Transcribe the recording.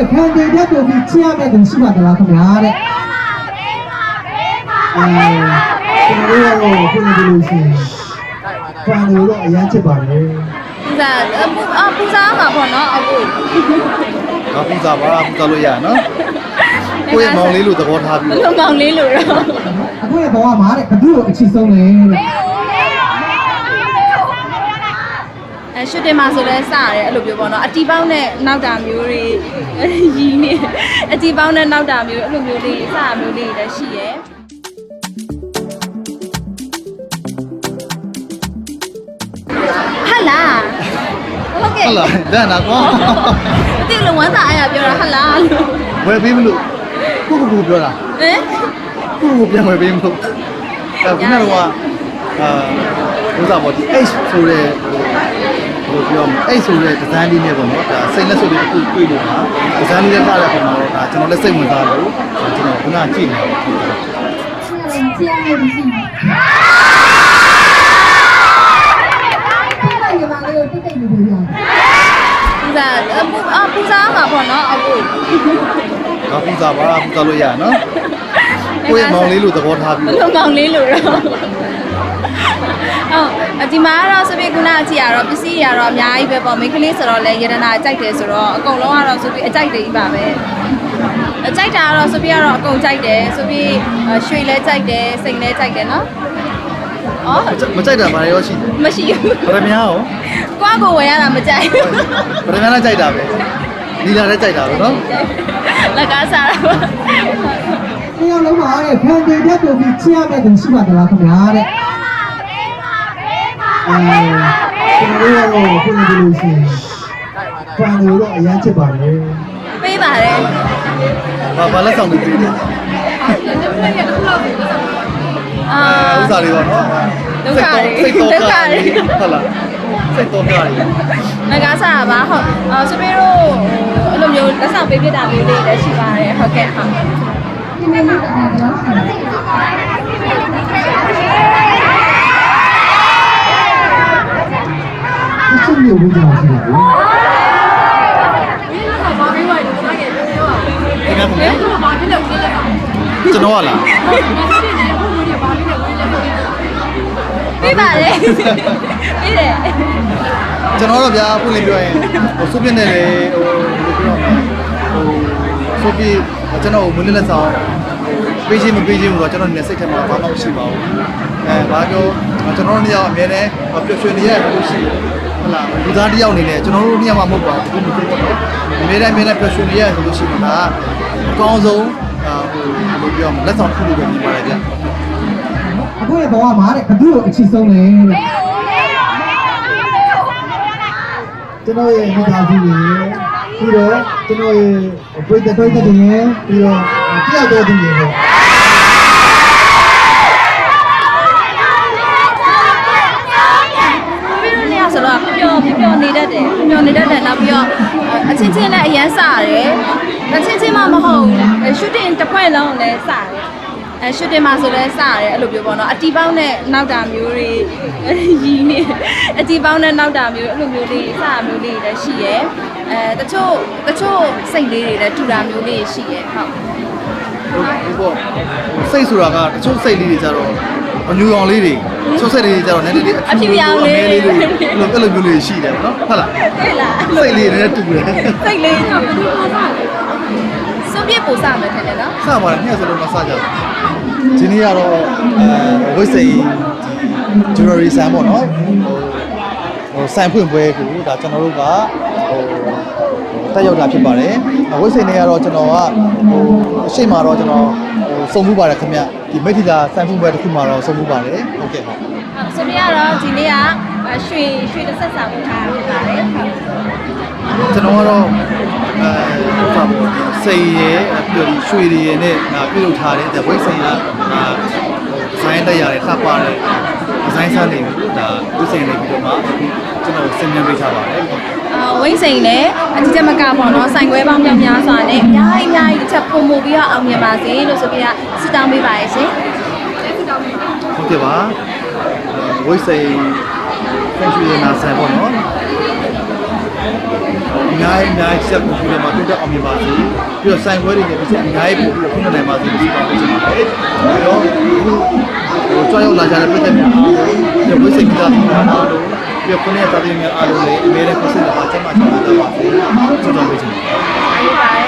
တဲ့ခံတည်တဲ့ကိုပြီးချစ်ရမယ့်သူရှိပါသလားခင်ဗျာတဲ့အဲကျွန်တော်တို့ကတော့ခုနကလိုရှိရင်ဖန်လို့တော့အရန်ချစ်ပါတယ်ပူဇာအပူအပူဇာမှာပေါ့နော်အခုတော့ပူဇာပါပူဇာလို့ရနော်ကိုယ့်ရဲ့မောင်လေးလို့သဘောထားပြီးဘလုံးမောင်လေးလို့တော့အခုရဲ့ဘဝမှာတဲ့ဘသူ့ကိုအချစ်ဆုံးလဲတဲ့ အဲရှူတင်မှာဆိုလဲစရတယ်အဲ့လိုမျိုးပေါ့နော်အတီပေါင်းနဲ့နောက်တာမျိုးတွေရီးနေအတီပေါင်းနဲ့နောက်တာမျိုးအဲ့လိုမျိုးလေးစရမျိုးလေးတွေလည်းရှိရယ်ဟာလာဟုတ်ကဲ့ဟုတ်လားဒါနာကွာအတိလုံးဝမ်းသာအားရပြောတာဟာလာလို့ဝယ်ပေးမလို့ကိုကိုကိုပြောတာဟမ်ကိုကိုပြန်ဝယ်ပေးမလို့အဲခုနကအာဥစားပေါ့ဒီ H ဆိုတဲ့ ဘယ်လိုပြောမလဲအဲ့ဆိုတဲ့ဒီဇိုင်းလေးနဲ့ပေါ့နော်ဒါစိတ်လက်စွပ်လေးအခုတွေ့လို့ပါဒီဇိုင်းလေးနဲ့ပါတဲ့ပုံမှာတော့ဒါကျွန်တော်လက်စိတ်ဝင်စားလို့ကျွန်တော်ခုနကြည့်နေတာဖြစ်တယ်ကြည့်ရမယ်ကြည့်ရမယ်ဒီမှာလေးကိုတိတ်တိတ်ပြောပြပူဇာအပူအပူဇာမှာပေါ့နော်အပူငါပူဇာပါပူဇာလို့ရနော်ကိုယ့်ရဲ့မောင်လေးလို့သဘောထားပြီးတော့မောင်လေးလို့တော့အော် အဒီမှာကတော့ဆိုပြီးခုနအကြည့်ရတော့ပစ္စည်းတွေကတော့အများကြီးပဲပေါ့မိန်းကလေးဆိုတော့လဲယရနာကြိုက်တယ်ဆိုတော့အကုန်လုံးကတော့ဆိုပြီးအကြိုက်တွေကြီးပါပဲအကြိုက်တာကတော့ဆိုပြီးကတော့အကုန်ကြိုက်တယ်ဆိုပြီးရွှေလဲကြိုက်တယ်စိန်လဲကြိုက်တယ်နော်အော်မကြိုက်တာဘာရောရှိတယ်မရှိဘူးဗရမများရောကွာကိုဝယ်ရတာမကြိုက်ဘူးဗရမများလည်းကြိုက်တာပဲနီလာလည်းကြိုက်တာပဲနော်လက်ကားစားတာပါဒီအောင်လုံးပါတဲ့ခံတည်တဲ့ကိုပြီးချစ်ရမယ့်သူရှိပါသလားခင်ဗျာတဲ့ အဲကျွန်တော်တို့ကတော့ခုနကလို့ရှိရင်ပန်လို့တော့အရင်ချစ်ပါတယ်ပေးပါတယ်ဘာဘာလက်ဆောင်တွေပေးတယ်အာဥစ္စာတွေပါနော်ဒုက္ခတွေစိတ်တော့ဒုက္ခတွေဟုတ်လားစိတ်တော့ကြရတယ်။ငကားစားပါဟုတ်။အော်ဆွေးတို့အဲ့လိုမျိုးလက်ဆောင်ပေးပြတာမျိုးလေးလည်းရှိပါတယ်ဟုတ်ကဲ့ဟုတ်။ဒီနေ့ကတော့ ကျွန်တော်ကလားပေးပါတယ်ပေးတယ်ကျွန်တော်တော့ဗျာအခုလေးပြောရင်ဟိုစုပြနေလေဟိုဘယ်လိုပြောမလဲဟိုစုပြကျွန်တော်မွေးလက်ဆောင်ပေးချင်းမပေးချင်းတော့ကျွန်တော်နေစိတ်ထဲမှာဘာမှမရှိပါဘူးအဲဘာပြောကျွန်တော်တို့နှစ်ယောက်အမြဲတမ်းပျော်ရွှင်နေရလို့ရှိရင်ဟုတ်လားလူသားတစ်ယောက်အနေနဲ့ကျွန်တော်တို့နှစ်ယောက်မှမဟုတ်ပါဘူးဘူးမဟုတ်ပါဘူးအမြဲတမ်းအမြဲတမ်းပျော်ရွှင်နေရလို့ရှိရင်ဒါအကောင်းဆုံးအာ ဟိုဘယ်လိုပြောမလဲလက်ဆောင်တစ်ခုလို့ပဲမြင်ပါတယ်ဗျအခုရဲ့ဘဝမှာတဲ့ဘသူ့ကိုအချစ်ဆုံးလဲတဲ့ကျွန်တော်ရဲ့မိသားစုတွေပြီးတော့ကျွန်တော်ရဲ့ပရိသတ်ပရိသတ်တွေပြီးတော့တယောက်တော်သူတွေပေါ့ပြီးတော့နေရဆိုတော့ပျော်ပျော်ပျော်နေတတ်တယ်ပျော်နေတတ်တယ်နောက်ပြီးတော့အချင်းချင်းနဲ့အရန်စရတယ် အချင်းချင်းမှမဟုတ်ရှူတင်တစ်ဖွဲ့လုံးလည်းစရတယ်အဲရှူတင်မှာဆိုလဲစရတယ်အဲ့လိုမျိုးပေါ့နော်အတီပေါင်းနဲ့နောက်တာမျိုးတွေရီးနေအတီပေါင်းနဲ့နောက်တာမျိုးအဲ့လိုမျိုးလေးစရမျိုးလေးတွေလည်းရှိရယ်အဲတချို့တချို့စိတ်လေးတွေလည်းတူတာမျိုးလေးရှိရယ်ဟုတ်ဟုတ်ပေါ့စိတ်ဆိုတာကတချို့စိတ်လေးတွေကြတော့ အညူအောင်လေးတွေချို့စိတ်လေးတွေကြတော့နည်းနည်းလေးအမဲလေးတွေအဲ့လိုအဲ့လိုမျိုးလေးရှိတယ်နော်ဟုတ်လားတွေ့လားစိတ်လေးတွေနဲ့တူတယ်စိတ်လေးကဘယ်လိုပို့စားလဲစွန့်ပြစ်ပို့စားမယ်ထင်တယ်နော်စပါလားညစလုံးမစကြဘူးဒီနေ့ကတော့အဲဝိစိန်ဂျူရရီဆန်ပေါ့နော်ဟိုဆိုင်ဖွင့်ပွဲကိုဒါကျွန်တော်တို့ကဟိုတက်ရောက်တာဖြစ်ပါတယ်ဝိစိန်တွေကတော့ကျွန်တော်ကဟိုအရှိမတော့ကျွန်တော် ဟိုစုံမှုပါတယ်ခင်ဗျဒီမိထီလာဆိုင်ဖွင့်ပွဲတစ်ခုမှာတော့စုံမှုပါတယ်ဟုတ်ကဲ့ပါဆိုပြကတော့ဒီနေ့ကရွှေရွှေတစ်ဆက်စာပို့ထားဖြစ်ပါတယ်ဟုတ်ကျွန်တော်ကတော့အဲဟိုပါပေါ့စိတ်ရယ်ပြီးတော့ရွှေရည်နဲ့ပြုလုပ်ထားတဲ့ဝိစိန်ကအာဒီဇိုင်းတက်ရတယ်လှပတဲ့ဒီဇိုင်းဆန်းလေးကိုဒါဝိစိန်လေးပြီးတော့မှကျွန်တော်ဆင်မြင်ပေးထားပါတယ်အာ ဝိတ်စိန်လည်းအကြီးကျယ်မကပေါ့နော်ဆိုင်ခွဲပေါင်းများများစွာနဲ့အများကြီးအများကြီးတစ်ချက်ပုံမူပြီးတော့အောင်မြင်ပါစေလို့ဆိုပြီးတော့ဆုတောင်းပေးပါရစေဟုတ်ကဲ့ပါဝိတ်စိန်ဖန်ရှင်ရနာဆိုင်ပေါ့နော်အများကြီးအများကြီးချက်ပုံပြရမှာတိုးတက်အောင်မြင်ပါစေပြီးတော့ဆိုင်ပွဲတွေနဲ့ပြည့်စုံအများကြီးပို့ပြီးခုနိုင်ပါစေလို့ပြောချင်ပါတယ်ပြီးတော့ဟိုကြောက်ရောက်လာကြတဲ့ပြည်သက်များရဲ့ဝိစိတ်ကတာ ပြီးတော့ကိုယ့်ရဲ့သားသမီးများအားလုံးလည်းအမြဲတမ်းကိုယ်စိတ်နှပါချမ်းသာချမ်းသာပါစေဆုတောင်းပေးခြင်း